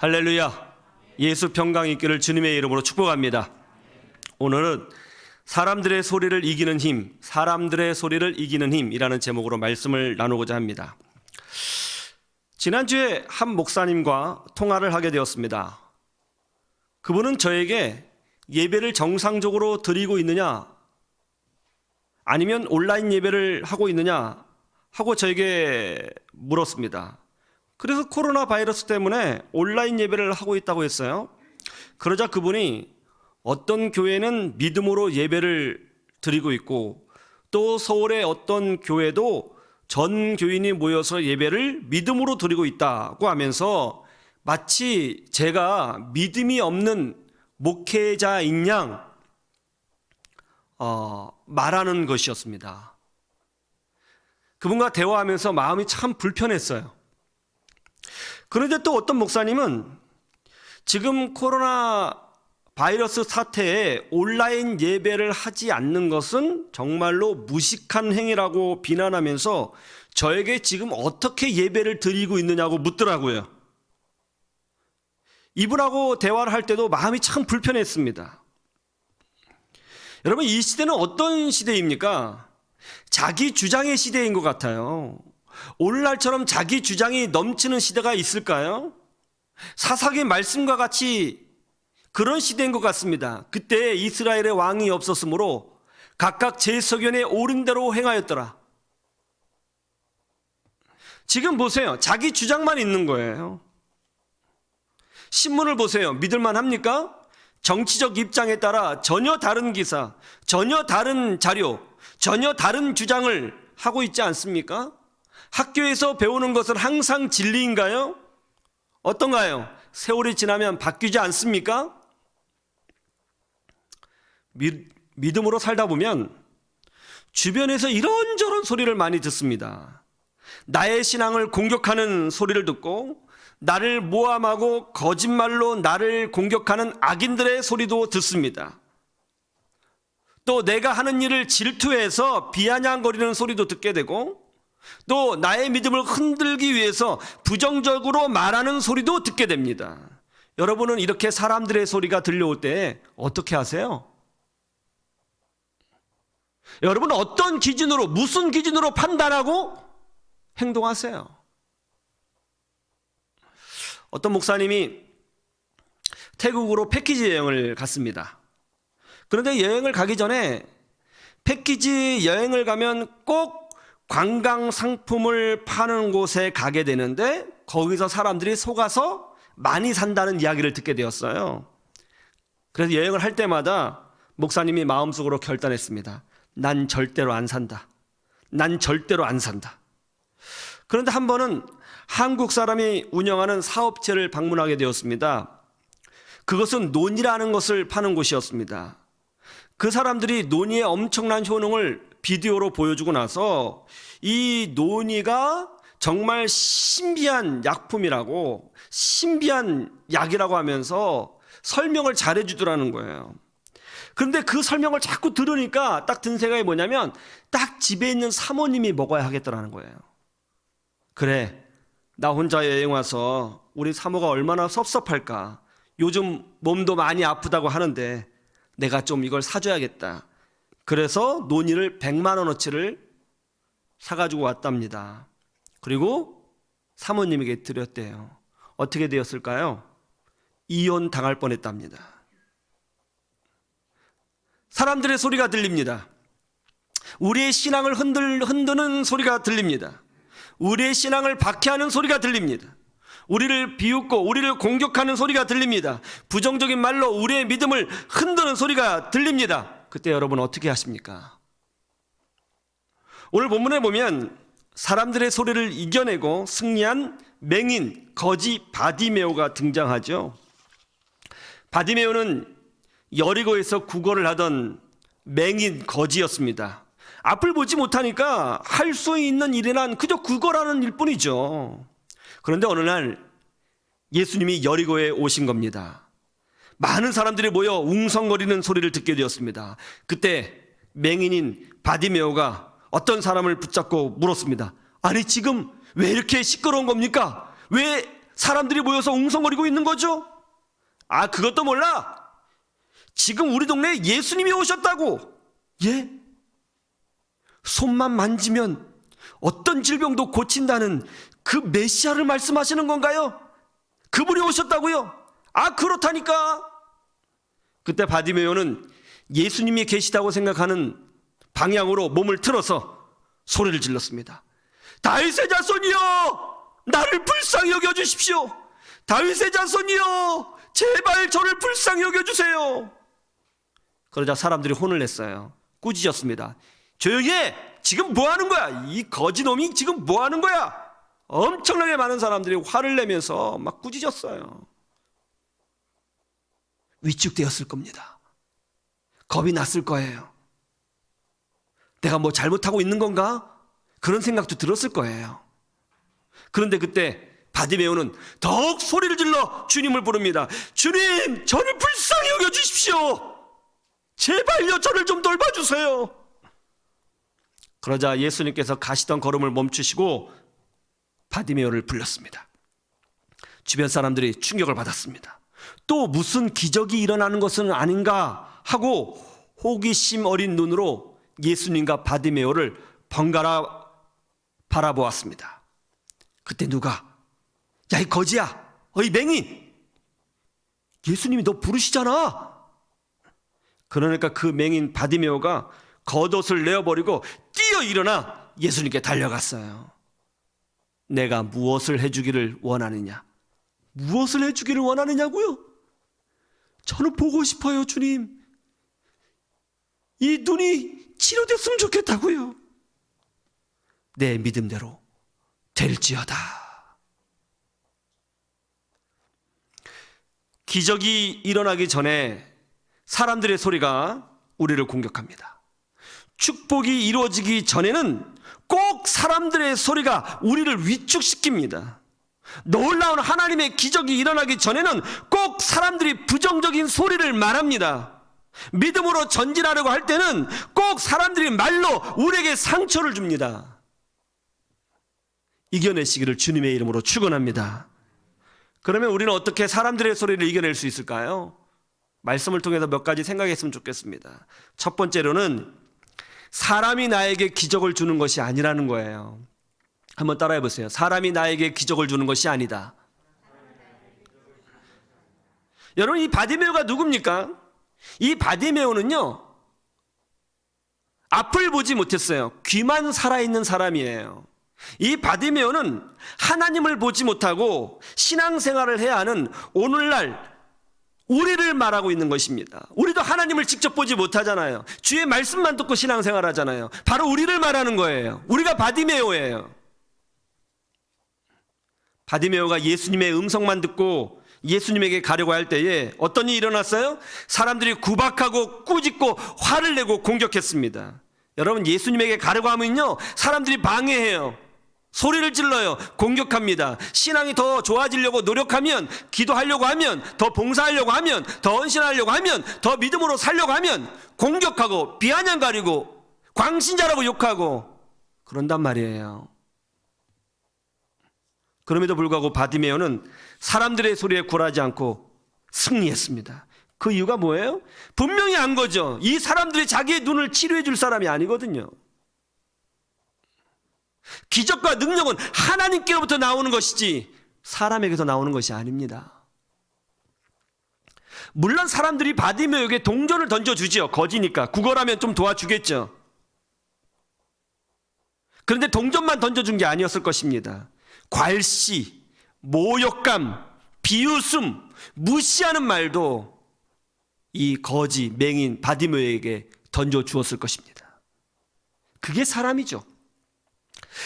할렐루야. 예수 평강 있기를 주님의 이름으로 축복합니다. 오늘은 사람들의 소리를 이기는 힘, 사람들의 소리를 이기는 힘이라는 제목으로 말씀을 나누고자 합니다. 지난주에 한 목사님과 통화를 하게 되었습니다. 그분은 저에게 예배를 정상적으로 드리고 있느냐, 아니면 온라인 예배를 하고 있느냐 하고 저에게 물었습니다. 그래서 코로나 바이러스 때문에 온라인 예배를 하고 있다고 했어요. 그러자 그분이 어떤 교회는 믿음으로 예배를 드리고 있고 또 서울의 어떤 교회도 전 교인이 모여서 예배를 믿음으로 드리고 있다고 하면서 마치 제가 믿음이 없는 목회자인 양 어, 말하는 것이었습니다. 그분과 대화하면서 마음이 참 불편했어요. 그런데 또 어떤 목사님은 지금 코로나 바이러스 사태에 온라인 예배를 하지 않는 것은 정말로 무식한 행위라고 비난하면서 저에게 지금 어떻게 예배를 드리고 있느냐고 묻더라고요. 이분하고 대화를 할 때도 마음이 참 불편했습니다. 여러분, 이 시대는 어떤 시대입니까? 자기 주장의 시대인 것 같아요. 오늘날처럼 자기 주장이 넘치는 시대가 있을까요? 사사기 말씀과 같이 그런 시대인 것 같습니다. 그때 이스라엘의 왕이 없었으므로 각각 제 서견에 옳은 대로 행하였더라. 지금 보세요. 자기 주장만 있는 거예요. 신문을 보세요. 믿을만 합니까? 정치적 입장에 따라 전혀 다른 기사, 전혀 다른 자료, 전혀 다른 주장을 하고 있지 않습니까? 학교에서 배우는 것은 항상 진리인가요? 어떤가요? 세월이 지나면 바뀌지 않습니까? 믿, 믿음으로 살다 보면 주변에서 이런저런 소리를 많이 듣습니다. 나의 신앙을 공격하는 소리를 듣고 나를 모함하고 거짓말로 나를 공격하는 악인들의 소리도 듣습니다. 또 내가 하는 일을 질투해서 비아냥거리는 소리도 듣게 되고 또 나의 믿음을 흔들기 위해서 부정적으로 말하는 소리도 듣게 됩니다. 여러분은 이렇게 사람들의 소리가 들려올 때 어떻게 하세요? 여러분 어떤 기준으로 무슨 기준으로 판단하고 행동하세요? 어떤 목사님이 태국으로 패키지 여행을 갔습니다. 그런데 여행을 가기 전에 패키지 여행을 가면 꼭 관광 상품을 파는 곳에 가게 되는데 거기서 사람들이 속아서 많이 산다는 이야기를 듣게 되었어요. 그래서 여행을 할 때마다 목사님이 마음속으로 결단했습니다. 난 절대로 안 산다. 난 절대로 안 산다. 그런데 한 번은 한국 사람이 운영하는 사업체를 방문하게 되었습니다. 그것은 논이라는 것을 파는 곳이었습니다. 그 사람들이 논의의 엄청난 효능을 비디오로 보여주고 나서 이 논의가 정말 신비한 약품이라고 신비한 약이라고 하면서 설명을 잘해 주더라는 거예요. 그런데 그 설명을 자꾸 들으니까 딱 든 생각이 뭐냐면 딱 집에 있는 사모님이 먹어야 하겠더라는 거예요. 그래, 나 혼자 여행 와서 우리 사모가 얼마나 섭섭할까. 요즘 몸도 많이 아프다고 하는데 내가 좀 이걸 사줘야겠다. 그래서 논의를 100만 원어치를 사가지고 왔답니다. 그리고 사모님에게 드렸대요. 어떻게 되었을까요? 이혼 당할 뻔했답니다. 사람들의 소리가 들립니다. 우리의 신앙을 흔들, 흔드는 소리가 들립니다. 우리의 신앙을 박해하는 소리가 들립니다. 우리를 비웃고 우리를 공격하는 소리가 들립니다. 부정적인 말로 우리의 믿음을 흔드는 소리가 들립니다. 그때 여러분 어떻게 하십니까? 오늘 본문에 보면 사람들의 소리를 이겨내고 승리한 맹인 거지 바디메오가 등장하죠. 바디메오는 여리고에서 구걸을 하던 맹인 거지였습니다. 앞을 보지 못하니까 할 수 있는 일이란 그저 구걸하는 일뿐이죠. 그런데 어느 날 예수님이 여리고에 오신 겁니다. 많은 사람들이 모여 웅성거리는 소리를 듣게 되었습니다. 그때 맹인인 바디메오가 어떤 사람을 붙잡고 물었습니다. 아니 지금 왜 이렇게 시끄러운 겁니까? 왜 사람들이 모여서 웅성거리고 있는 거죠? 아, 그것도 몰라. 지금 우리 동네에 예수님이 오셨다고. 예? 손만 만지면 어떤 질병도 고친다는 그 메시아를 말씀하시는 건가요? 그분이 오셨다고요? 아, 그렇다니까. 그때 바디메오는 예수님이 계시다고 생각하는 방향으로 몸을 틀어서 소리를 질렀습니다. 다윗의 자손이여! 나를 불쌍히 여겨 주십시오. 다윗의 자손이여! 제발 저를 불쌍히 여겨 주세요. 그러자 사람들이 혼을 냈어요. 꾸짖었습니다. 조용히 해! 지금 뭐 하는 거야? 이 거지놈이 지금 뭐 하는 거야? 엄청나게 많은 사람들이 화를 내면서 막 꾸짖었어요. 위축되었을 겁니다. 겁이 났을 거예요. 내가 뭐 잘못하고 있는 건가? 그런 생각도 들었을 거예요. 그런데 그때 바디메오는 더욱 소리를 질러 주님을 부릅니다. 주님, 저를 불쌍히 여겨 주십시오. 제발요, 저를 좀 돌봐주세요. 그러자 예수님께서 가시던 걸음을 멈추시고 바디메오를 불렀습니다. 주변 사람들이 충격을 받았습니다. 또 무슨 기적이 일어나는 것은 아닌가 하고 호기심 어린 눈으로 예수님과 바디메오를 번갈아 바라보았습니다. 그때 누가 야 이 거지야 어이 맹인 예수님이 너 부르시잖아. 그러니까 그 맹인 바디메오가 겉옷을 내어버리고 뛰어 일어나 예수님께 달려갔어요 내가 무엇을 해주기를 원하느냐? 무엇을 해주기를 원하느냐고요 저는 보고 싶어요 주님 이 눈이 치료됐으면 좋겠다고요 내 믿음대로 될지어다. 기적이 일어나기 전에 사람들의 소리가 우리를 공격합니다. 축복이 이루어지기 전에는 꼭 사람들의 소리가 우리를 위축시킵니다. 놀라운 하나님의 기적이 일어나기 전에는 꼭 사람들이 부정적인 소리를 말합니다. 믿음으로 전진하려고 할 때는 꼭 사람들이 말로 우리에게 상처를 줍니다. 이겨내시기를 주님의 이름으로 축원합니다. 그러면 우리는 어떻게 사람들의 소리를 이겨낼 수 있을까요? 말씀을 통해서 몇 가지 생각했으면 좋겠습니다. 첫 번째로는 사람이 나에게 기적을 주는 것이 아니라는 거예요. 한번 따라해 보세요. 사람이 나에게 기적을 주는 것이 아니다. 여러분 이 바디메오가 누굽니까? 이 바디메오는요. 앞을 보지 못했어요. 귀만 살아있는 사람이에요. 이 바디메오는 하나님을 보지 못하고 신앙생활을 해야 하는 오늘날 우리를 말하고 있는 것입니다. 우리도 하나님을 직접 보지 못하잖아요. 주의 말씀만 듣고 신앙생활 하잖아요. 바로 우리를 말하는 거예요. 우리가 바디메오예요. 바디메오가 예수님의 음성만 듣고 예수님에게 가려고 할 때에 어떤 일이 일어났어요? 사람들이 구박하고 꾸짖고 화를 내고 공격했습니다. 여러분 예수님에게 가려고 하면요 사람들이 방해해요. 소리를 질러요. 공격합니다. 신앙이 더 좋아지려고 노력하면, 기도하려고 하면, 더 봉사하려고 하면, 더 헌신하려고 하면, 더 믿음으로 살려고 하면, 공격하고, 비아냥 가리고, 광신자라고 욕하고, 그런단 말이에요. 그럼에도 불구하고 바디메오는 사람들의 소리에 굴하지 않고 승리했습니다. 그 이유가 뭐예요? 분명히 안 거죠. 이 사람들이 자기의 눈을 치료해 줄 사람이 아니거든요. 기적과 능력은 하나님께로부터 나오는 것이지 사람에게서 나오는 것이 아닙니다. 물론 사람들이 바디메오에게 동전을 던져주지요. 거지니까. 구걸하면 좀 도와주겠죠. 그런데 동전만 던져준 게 아니었을 것입니다. 괄시, 모욕감, 비웃음, 무시하는 말도 이 거지, 맹인, 바디메오에게 던져 주었을 것입니다. 그게 사람이죠.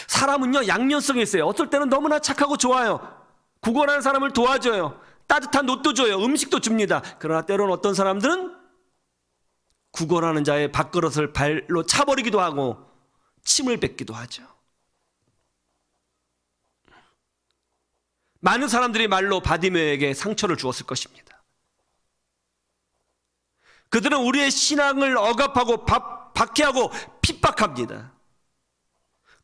사람은요 양면성이 있어요. 어떨 때는 너무나 착하고 좋아요. 구걸하는 사람을 도와줘요. 따뜻한 옷도 줘요. 음식도 줍니다. 그러나 때로는 어떤 사람들은 구걸하는 자의 밥그릇을 발로 차버리기도 하고 침을 뱉기도 하죠. 많은 사람들이 말로 바디메에게 상처를 주었을 것입니다. 그들은 우리의 신앙을 억압하고 박해하고 핍박합니다.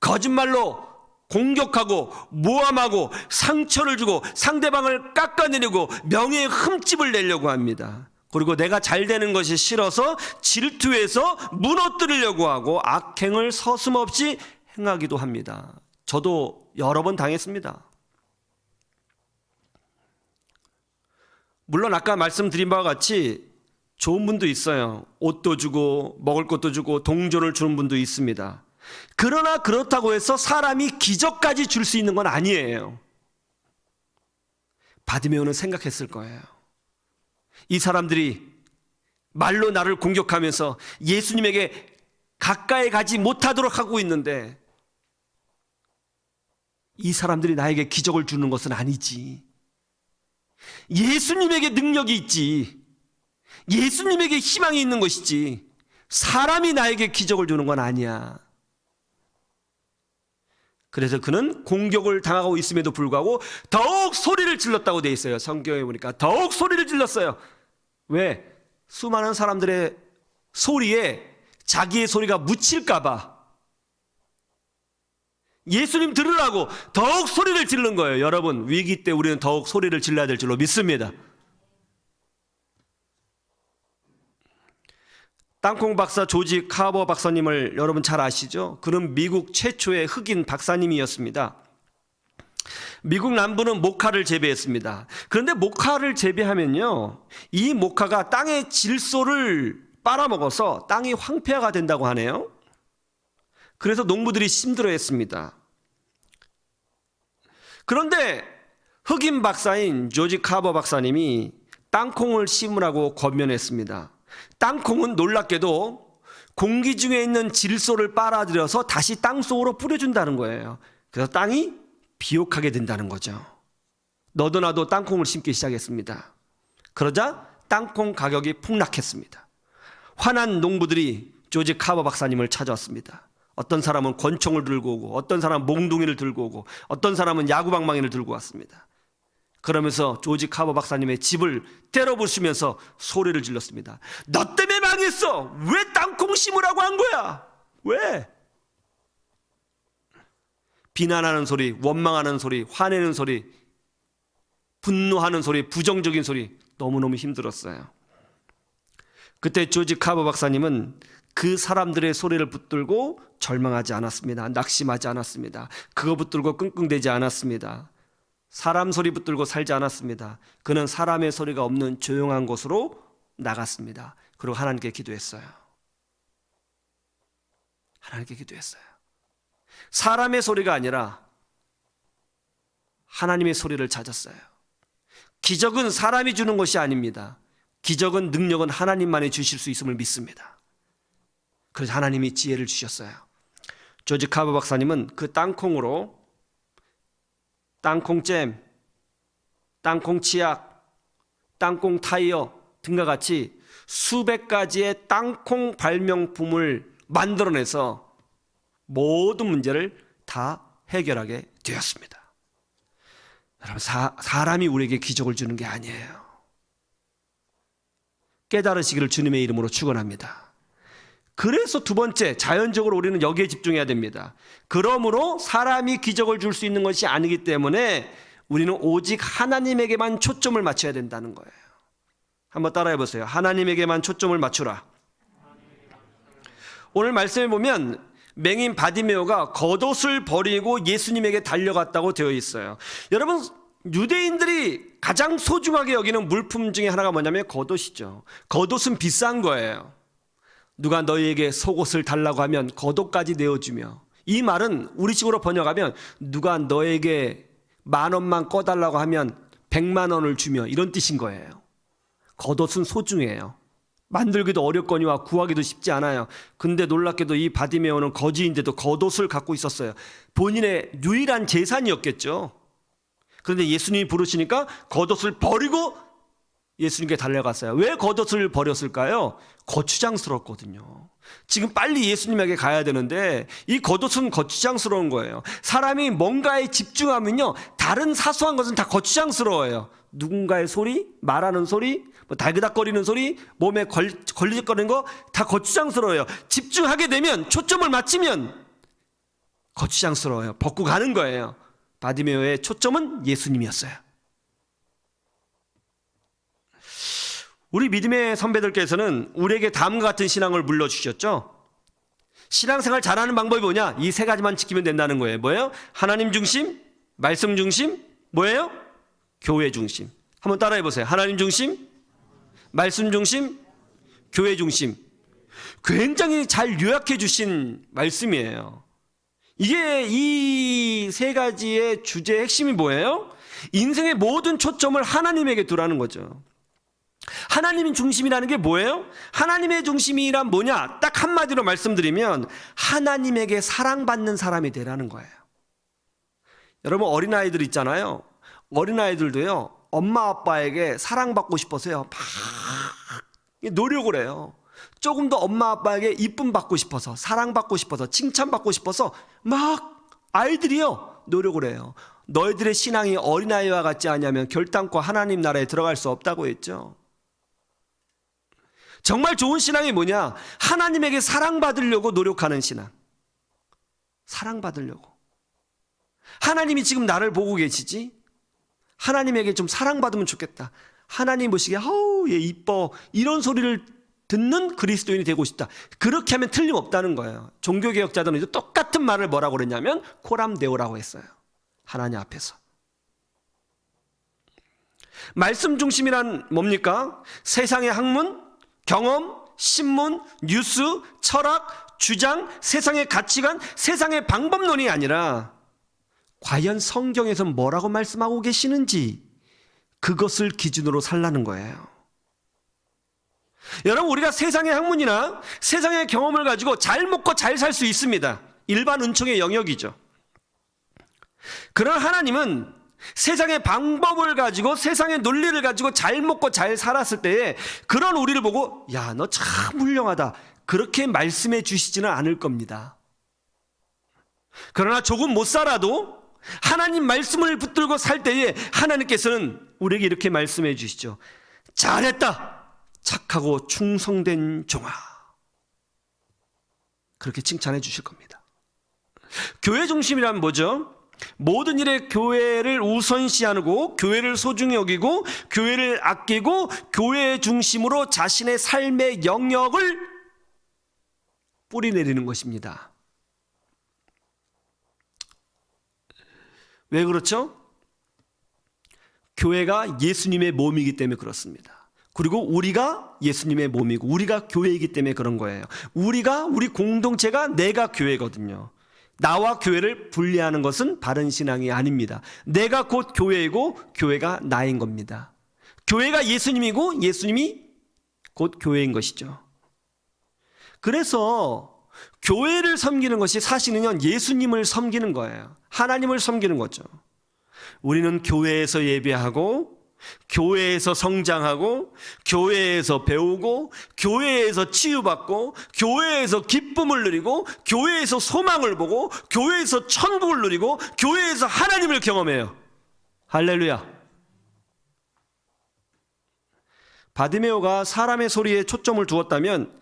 거짓말로 공격하고 모함하고 상처를 주고 상대방을 깎아내리고 명예의 흠집을 내려고 합니다. 그리고 내가 잘 되는 것이 싫어서 질투해서 무너뜨리려고 하고 악행을 서슴없이 행하기도 합니다. 저도 여러 번 당했습니다. 물론 아까 말씀드린 바와 같이 좋은 분도 있어요. 옷도 주고 먹을 것도 주고 동전을 주는 분도 있습니다. 그러나 그렇다고 해서 사람이 기적까지 줄 수 있는 건 아니에요. 바디메오는 생각했을 거예요. 이 사람들이 말로 나를 공격하면서 예수님에게 가까이 가지 못하도록 하고 있는데 이 사람들이 나에게 기적을 주는 것은 아니지. 예수님에게 능력이 있지. 예수님에게 희망이 있는 것이지. 사람이 나에게 기적을 주는 건 아니야. 그래서 그는 공격을 당하고 있음에도 불구하고 더욱 소리를 질렀다고 돼 있어요. 성경에 보니까 더욱 소리를 질렀어요. 왜? 수많은 사람들의 소리에 자기의 소리가 묻힐까봐. 예수님 들으라고 더욱 소리를 지른 거예요. 여러분, 위기 때 우리는 더욱 소리를 질러야 될 줄로 믿습니다. 땅콩 박사 조지 카버 박사님을 여러분 잘 아시죠? 그는 미국 최초의 흑인 박사님이었습니다. 미국 남부는 모카를 재배했습니다. 그런데 모카를 재배하면요, 이 모카가 땅의 질소를 빨아먹어서 땅이 황폐화가 된다고 하네요. 그래서 농부들이 힘들어했습니다. 그런데 흑인 박사인 조지 카버 박사님이 땅콩을 심으라고 권면했습니다. 땅콩은 놀랍게도 공기 중에 있는 질소를 빨아들여서 다시 땅 속으로 뿌려준다는 거예요. 그래서 땅이 비옥하게 된다는 거죠. 너도 나도 땅콩을 심기 시작했습니다. 그러자 땅콩 가격이 폭락했습니다. 화난 농부들이 조지 카버 박사님을 찾아왔습니다. 어떤 사람은 권총을 들고 오고, 어떤 사람은 몽둥이를 들고 오고, 어떤 사람은 야구방망이를 들고 왔습니다. 그러면서 조지 카버 박사님의 집을 때려부수면서 소리를 질렀습니다. 너 때문에 망했어! 왜 땅콩 심으라고 한 거야? 왜? 비난하는 소리, 원망하는 소리, 화내는 소리, 분노하는 소리, 부정적인 소리 너무너무 힘들었어요. 그때 조지 카버 박사님은 그 사람들의 소리를 붙들고 절망하지 않았습니다. 낙심하지 않았습니다. 그거 붙들고 끙끙대지 않았습니다. 사람 소리 붙들고 살지 않았습니다. 그는 사람의 소리가 없는 조용한 곳으로 나갔습니다. 그리고 하나님께 기도했어요. 하나님께 기도했어요. 사람의 소리가 아니라 하나님의 소리를 찾았어요. 기적은 사람이 주는 것이 아닙니다. 기적은 능력은 하나님만이 주실 수 있음을 믿습니다. 그래서 하나님이 지혜를 주셨어요. 조지 카버 박사님은 그 땅콩으로 땅콩잼, 땅콩 치약, 땅콩 타이어 등과 같이 수백 가지의 땅콩 발명품을 만들어내서 모든 문제를 다 해결하게 되었습니다. 여러분, 사, 사람이 우리에게 기적을 주는 게 아니에요. 깨달으시기를 주님의 이름으로 축원합니다. 그래서 두 번째, 자연적으로 우리는 여기에 집중해야 됩니다. 그러므로 사람이 기적을 줄 수 있는 것이 아니기 때문에 우리는 오직 하나님에게만 초점을 맞춰야 된다는 거예요. 한번 따라해 보세요. 하나님에게만 초점을 맞추라. 오늘 말씀에 보면 맹인 바디메오가 겉옷을 버리고 예수님에게 달려갔다고 되어 있어요. 여러분 유대인들이 가장 소중하게 여기는 물품 중에 하나가 뭐냐면 겉옷이죠. 겉옷은 비싼 거예요. 누가 너희에게 속옷을 달라고 하면 겉옷까지 내어주며 이 말은 우리식으로 번역하면 누가 너에게 만 원만 꺼달라고 하면 백만 원을 주며 이런 뜻인 거예요. 겉옷은 소중해요. 만들기도 어렵거니와 구하기도 쉽지 않아요. 근데 놀랍게도 이 바디메오는 거지인데도 겉옷을 갖고 있었어요. 본인의 유일한 재산이었겠죠. 그런데 예수님이 부르시니까 겉옷을 버리고 예수님께 달려갔어요. 왜 겉옷을 버렸을까요? 거추장스럽거든요. 지금 빨리 예수님에게 가야 되는데 이 겉옷은 거추장스러운 거예요. 사람이 뭔가에 집중하면요. 다른 사소한 것은 다 거추장스러워요. 누군가의 소리, 말하는 소리, 뭐 달그닥거리는 소리, 몸에 걸, 걸리적거리는 거 다 거추장스러워요. 집중하게 되면 초점을 맞추면 거추장스러워요. 벗고 가는 거예요. 바디메오의 초점은 예수님이었어요. 우리 믿음의 선배들께서는 우리에게 다음과 같은 신앙을 물려주셨죠. 신앙생활 잘하는 방법이 뭐냐? 이 세 가지만 지키면 된다는 거예요. 뭐예요? 하나님 중심, 말씀 중심, 뭐예요? 교회 중심. 한번 따라해 보세요. 하나님 중심, 말씀 중심, 교회 중심. 굉장히 잘 요약해 주신 말씀이에요. 이게 이 세 가지의 주제의 핵심이 뭐예요? 인생의 모든 초점을 하나님에게 두라는 거죠. 하나님 중심이라는 게 뭐예요? 하나님의 중심이란 뭐냐? 딱 한마디로 말씀드리면 하나님에게 사랑받는 사람이 되라는 거예요. 여러분 어린아이들 있잖아요. 어린아이들도요. 엄마 아빠에게 사랑받고 싶어서요. 막 노력을 해요. 조금 더 엄마 아빠에게 이쁨 받고 싶어서 사랑받고 싶어서 칭찬받고 싶어서 막 아이들이요. 노력을 해요. 너희들의 신앙이 어린아이와 같지 않냐면 결단코 하나님 나라에 들어갈 수 없다고 했죠. 정말 좋은 신앙이 뭐냐? 하나님에게 사랑받으려고 노력하는 신앙. 사랑받으려고. 하나님이 지금 나를 보고 계시지? 하나님에게 좀 사랑받으면 좋겠다. 하나님 보시기에, 아우, 얘 이뻐. 이런 소리를 듣는 그리스도인이 되고 싶다. 그렇게 하면 틀림없다는 거예요. 종교개혁자들은 똑같은 말을 뭐라고 그랬냐면, 코람데오라고 했어요. 하나님 앞에서. 말씀 중심이란 뭡니까? 세상의 학문, 경험, 신문, 뉴스, 철학, 주장, 세상의 가치관, 세상의 방법론이 아니라 과연 성경에서 뭐라고 말씀하고 계시는지 그것을 기준으로 살라는 거예요. 여러분, 우리가 세상의 학문이나 세상의 경험을 가지고 잘 먹고 잘 살 수 있습니다. 일반 은총의 영역이죠. 그러나 하나님은 세상의 방법을 가지고 세상의 논리를 가지고 잘 먹고 잘 살았을 때에 그런 우리를 보고 야, 너 참 훌륭하다. 그렇게 말씀해 주시지는 않을 겁니다. 그러나 조금 못 살아도 하나님 말씀을 붙들고 살 때에 하나님께서는 우리에게 이렇게 말씀해 주시죠. 잘했다. 착하고 충성된 종아. 그렇게 칭찬해 주실 겁니다. 교회 중심이란 뭐죠? 모든 일에 교회를 우선시하고 교회를 소중히 여기고 교회를 아끼고 교회 중심으로 자신의 삶의 영역을 뿌리 내리는 것입니다. 왜 그렇죠? 교회가 예수님의 몸이기 때문에 그렇습니다. 그리고 우리가 예수님의 몸이고 우리가 교회이기 때문에 그런 거예요. 우리가 우리 공동체가 내가 교회거든요. 나와 교회를 분리하는 것은 바른 신앙이 아닙니다. 내가 곧 교회이고 교회가 나인 겁니다. 교회가 예수님이고 예수님이 곧 교회인 것이죠. 그래서 교회를 섬기는 것이 사실은요, 예수님을 섬기는 거예요. 하나님을 섬기는 거죠. 우리는 교회에서 예배하고, 교회에서 성장하고, 교회에서 배우고, 교회에서 치유받고, 교회에서 기쁨을 누리고, 교회에서 소망을 보고, 교회에서 천국을 누리고, 교회에서 하나님을 경험해요. 할렐루야. 바디메오가 사람의 소리에 초점을 두었다면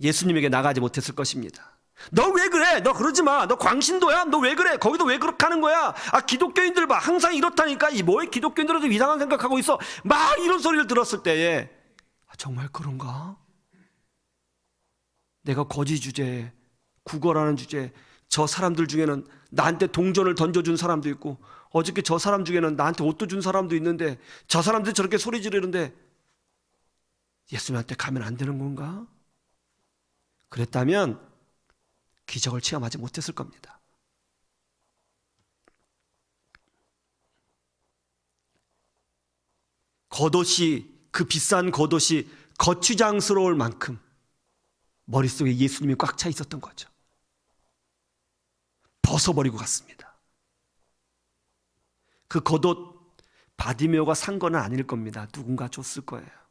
예수님에게 나가지 못했을 것입니다. 너 왜 그래? 너 그러지 마. 너 광신도야? 너 왜 그래? 거기도 왜 그렇게 하는 거야? 아, 기독교인들 봐. 항상 이렇다니까. 이 뭐에 기독교인들은 이상한 생각하고 있어. 막 이런 소리를 들었을 때에 아, 정말 그런가? 내가 거지 주제, 국어라는 주제, 저 사람들 중에는 나한테 동전을 던져준 사람도 있고 어저께 저 사람 중에는 나한테 옷도 준 사람도 있는데 저 사람들이 저렇게 소리 지르는데 예수님한테 가면 안 되는 건가? 그랬다면 기적을 체험하지 못했을 겁니다. 겉옷이 그 비싼 겉옷이 거추장스러울 만큼 머릿속에 예수님이 꽉 차 있었던 거죠. 벗어버리고 갔습니다. 그 겉옷 바디메오가 산 거는 아닐 겁니다. 누군가 줬을 거예요.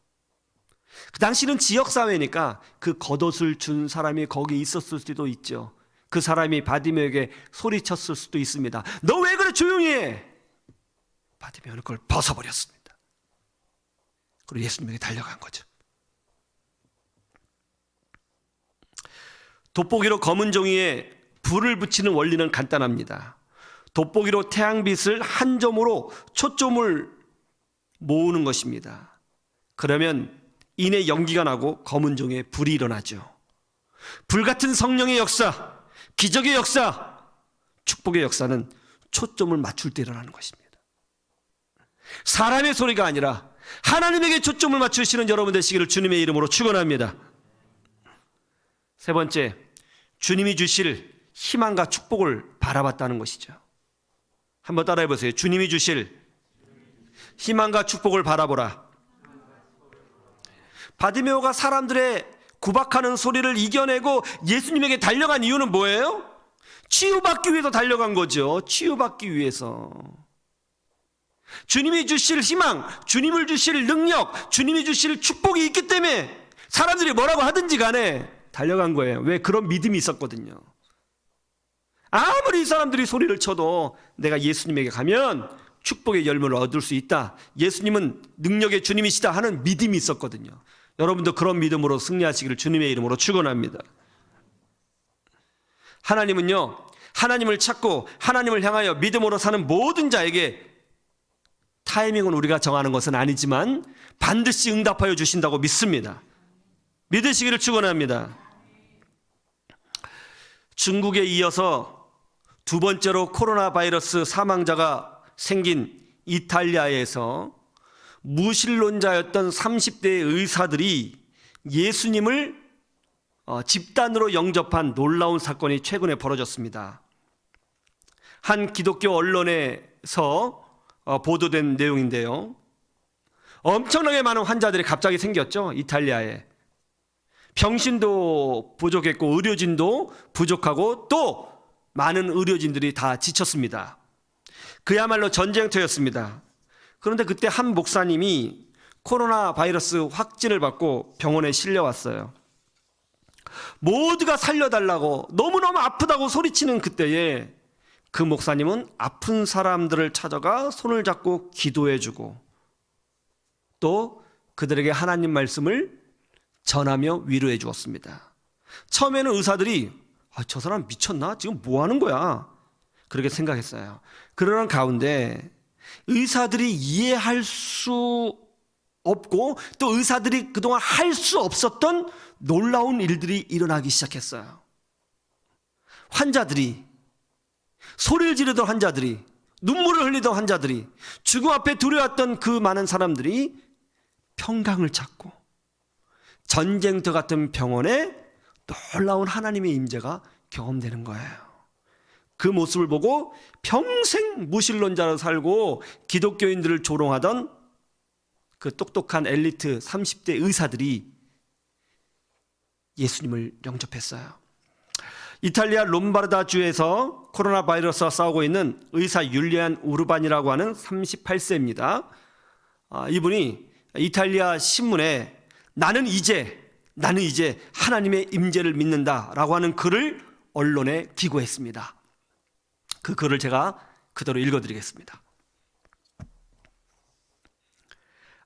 그 당시는 지역사회니까 그 겉옷을 준 사람이 거기 있었을 수도 있죠. 그 사람이 바디메에게 소리쳤을 수도 있습니다. 너 왜 그래 조용히 해? 바디메는 그걸 벗어버렸습니다. 그리고 예수님에게 달려간 거죠. 돋보기로 검은 종이에 불을 붙이는 원리는 간단합니다. 돋보기로 태양빛을 한 점으로 초점을 모으는 것입니다. 그러면 인의 연기가 나고 검은 종에 불이 일어나죠. 불같은 성령의 역사, 기적의 역사, 축복의 역사는 초점을 맞출 때 일어나는 것입니다. 사람의 소리가 아니라 하나님에게 초점을 맞추시는 여러분 되시기를 주님의 이름으로 축원합니다. 세 번째, 주님이 주실 희망과 축복을 바라봤다는 것이죠. 한번 따라해 보세요. 주님이 주실 희망과 축복을 바라보라. 바디메오가 사람들의 구박하는 소리를 이겨내고 예수님에게 달려간 이유는 뭐예요? 치유받기 위해서 달려간 거죠. 치유받기 위해서. 주님이 주실 희망, 주님을 주실 능력, 주님이 주실 축복이 있기 때문에 사람들이 뭐라고 하든지 간에 달려간 거예요. 왜? 그런 믿음이 있었거든요. 아무리 이 사람들이 소리를 쳐도 내가 예수님에게 가면 축복의 열매를 얻을 수 있다. 예수님은 능력의 주님이시다 하는 믿음이 있었거든요. 여러분도 그런 믿음으로 승리하시기를 주님의 이름으로 축원합니다. 하나님은요. 하나님을 찾고 하나님을 향하여 믿음으로 사는 모든 자에게 타이밍은 우리가 정하는 것은 아니지만 반드시 응답하여 주신다고 믿습니다. 믿으시기를 축원합니다. 중국에 이어서 두 번째로 코로나 바이러스 사망자가 생긴 이탈리아에서 무신론자였던 30대 의사들이 예수님을 어, 집단으로 영접한 놀라운 사건이 최근에 벌어졌습니다. 한 기독교 언론에서 어, 보도된 내용인데요. 엄청나게 많은 환자들이 갑자기 생겼죠. 이탈리아에. 병신도 부족했고 의료진도 부족하고 또 많은 의료진들이 다 지쳤습니다. 그야말로 전쟁터였습니다. 그런데 그때 한 목사님이 코로나 바이러스 확진을 받고 병원에 실려왔어요. 모두가 살려달라고 너무너무 아프다고 소리치는 그때에 그 목사님은 아픈 사람들을 찾아가 손을 잡고 기도해주고 또 그들에게 하나님 말씀을 전하며 위로해 주었습니다. 처음에는 의사들이 아, 저 사람 미쳤나? 지금 뭐 하는 거야? 그렇게 생각했어요. 그러는 가운데 의사들이 이해할 수 없고 또 의사들이 그동안 할 수 없었던 놀라운 일들이 일어나기 시작했어요. 환자들이 소리를 지르던 환자들이 눈물을 흘리던 환자들이 죽음 앞에 두려웠던 그 많은 사람들이 평강을 찾고 전쟁터 같은 병원에 놀라운 하나님의 임재가 경험되는 거예요. 그 모습을 보고 평생 무신론자로 살고 기독교인들을 조롱하던 그 똑똑한 엘리트 30대 의사들이 예수님을 영접했어요. 이탈리아 롬바르다 주에서 코로나 바이러스와 싸우고 있는 의사 율리안 우르반이라고 하는 38세입니다. 아, 이분이 이탈리아 신문에 나는 이제 나는 이제 하나님의 임재를 믿는다라고 하는 글을 언론에 기고했습니다. 그 글을 제가 그대로 읽어드리겠습니다.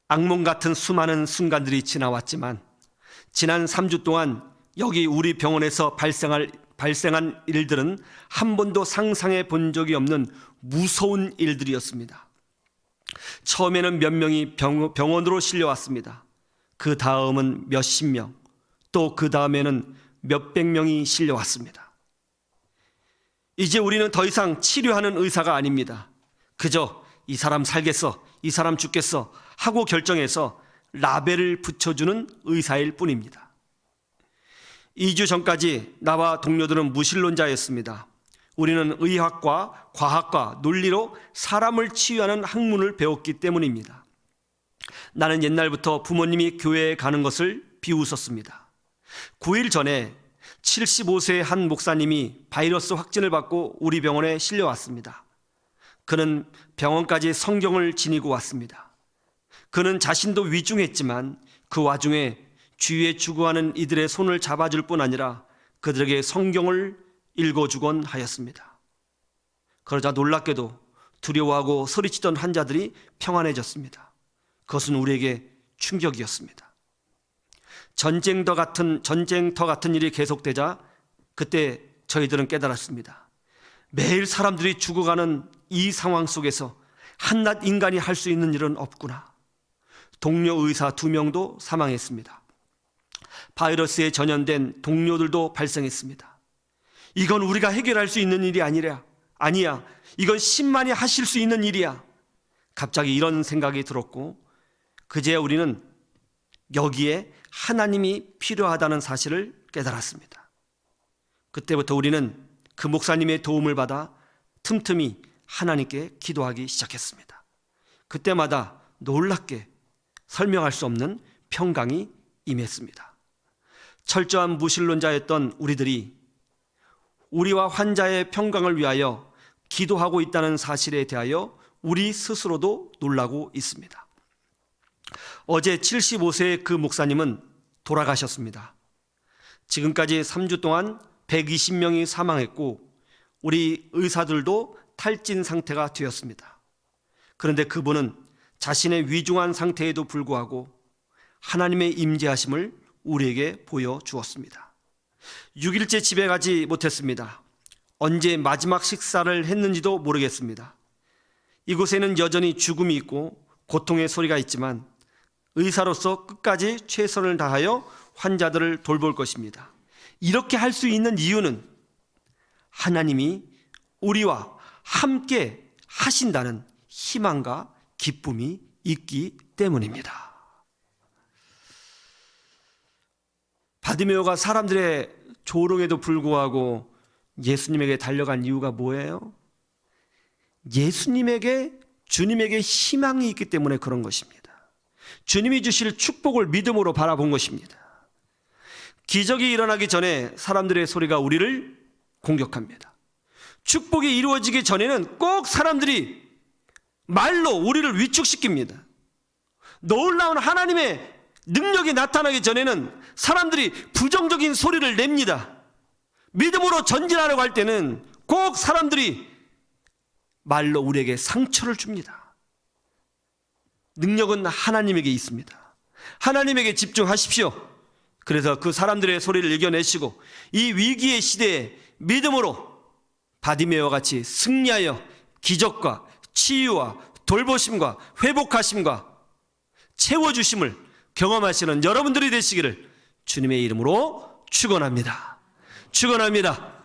악몽 같은 수많은 순간들이 지나왔지만 지난 3주 동안 여기 우리 병원에서 발생할 발생한 일들은 한 번도 상상해 본 적이 없는 무서운 일들이었습니다. 처음에는 몇 명이 병, 병원으로 실려왔습니다. 그 다음은 몇십 명, 또 그 다음에는 몇백 명이 실려왔습니다. 이제 우리는 더 이상 치료하는 의사가 아닙니다. 그저 이 사람 살겠어, 이 사람 죽겠어 하고 결정해서 라벨을 붙여주는 의사일 뿐입니다. 2주 전까지 나와 동료들은 무신론자였습니다. 우리는 의학과 과학과 논리로 사람을 치유하는 학문을 배웠기 때문입니다. 나는 옛날부터 부모님이 교회에 가는 것을 비웃었습니다. 9일 전에 75세의 한 목사님이 바이러스 확진을 받고 우리 병원에 실려왔습니다. 그는 병원까지 성경을 지니고 왔습니다. 그는 자신도 위중했지만 그 와중에 주위에 주구하는 이들의 손을 잡아줄 뿐 아니라 그들에게 성경을 읽어주곤 하였습니다. 그러자 놀랍게도 두려워하고 소리치던 환자들이 평안해졌습니다. 그것은 우리에게 충격이었습니다. 전쟁터 같은 전쟁터 같은 일이 계속되자 그때 저희들은 깨달았습니다. 매일 사람들이 죽어가는 이 상황 속에서 한낱 인간이 할 수 있는 일은 없구나. 동료 의사 두 명도 사망했습니다. 바이러스에 전염된 동료들도 발생했습니다. 이건 우리가 해결할 수 있는 일이 아니라 아니야. 이건 신만이 하실 수 있는 일이야. 갑자기 이런 생각이 들었고 그제야 우리는 여기에 하나님이 필요하다는 사실을 깨달았습니다. 그때부터 우리는 그 목사님의 도움을 받아 틈틈이 하나님께 기도하기 시작했습니다. 그때마다 놀랍게 설명할 수 없는 평강이 임했습니다. 철저한 무신론자였던 우리들이 우리와 환자의 평강을 위하여 기도하고 있다는 사실에 대하여 우리 스스로도 놀라고 있습니다. 어제 75세의 그 목사님은 돌아가셨습니다. 지금까지 3주 동안 120명이 사망했고 우리 의사들도 탈진 상태가 되었습니다. 그런데 그분은 자신의 위중한 상태에도 불구하고 하나님의 임재하심을 우리에게 보여 주었습니다. 6일째 집에 가지 못했습니다. 언제 마지막 식사를 했는지도 모르겠습니다. 이곳에는 여전히 죽음이 있고 고통의 소리가 있지만 의사로서 끝까지 최선을 다하여 환자들을 돌볼 것입니다. 이렇게 할 수 있는 이유는 하나님이 우리와 함께 하신다는 희망과 기쁨이 있기 때문입니다. 바디메오가 사람들의 조롱에도 불구하고 예수님에게 달려간 이유가 뭐예요? 예수님에게 주님에게 희망이 있기 때문에 그런 것입니다. 주님이 주실 축복을 믿음으로 바라본 것입니다. 기적이 일어나기 전에 사람들의 소리가 우리를 공격합니다. 축복이 이루어지기 전에는 꼭 사람들이 말로 우리를 위축시킵니다. 놀라운 하나님의 능력이 나타나기 전에는 사람들이 부정적인 소리를 냅니다. 믿음으로 전진하려고 할 때는 꼭 사람들이 말로 우리에게 상처를 줍니다. 능력은 하나님에게 있습니다. 하나님에게 집중하십시오. 그래서 그 사람들의 소리를 이겨내시고 이 위기의 시대에 믿음으로 바디메어 같이 승리하여 기적과 치유와 돌보심과 회복하심과 채워주심을 경험하시는 여러분들이 되시기를 주님의 이름으로 축원합니다. 축원합니다.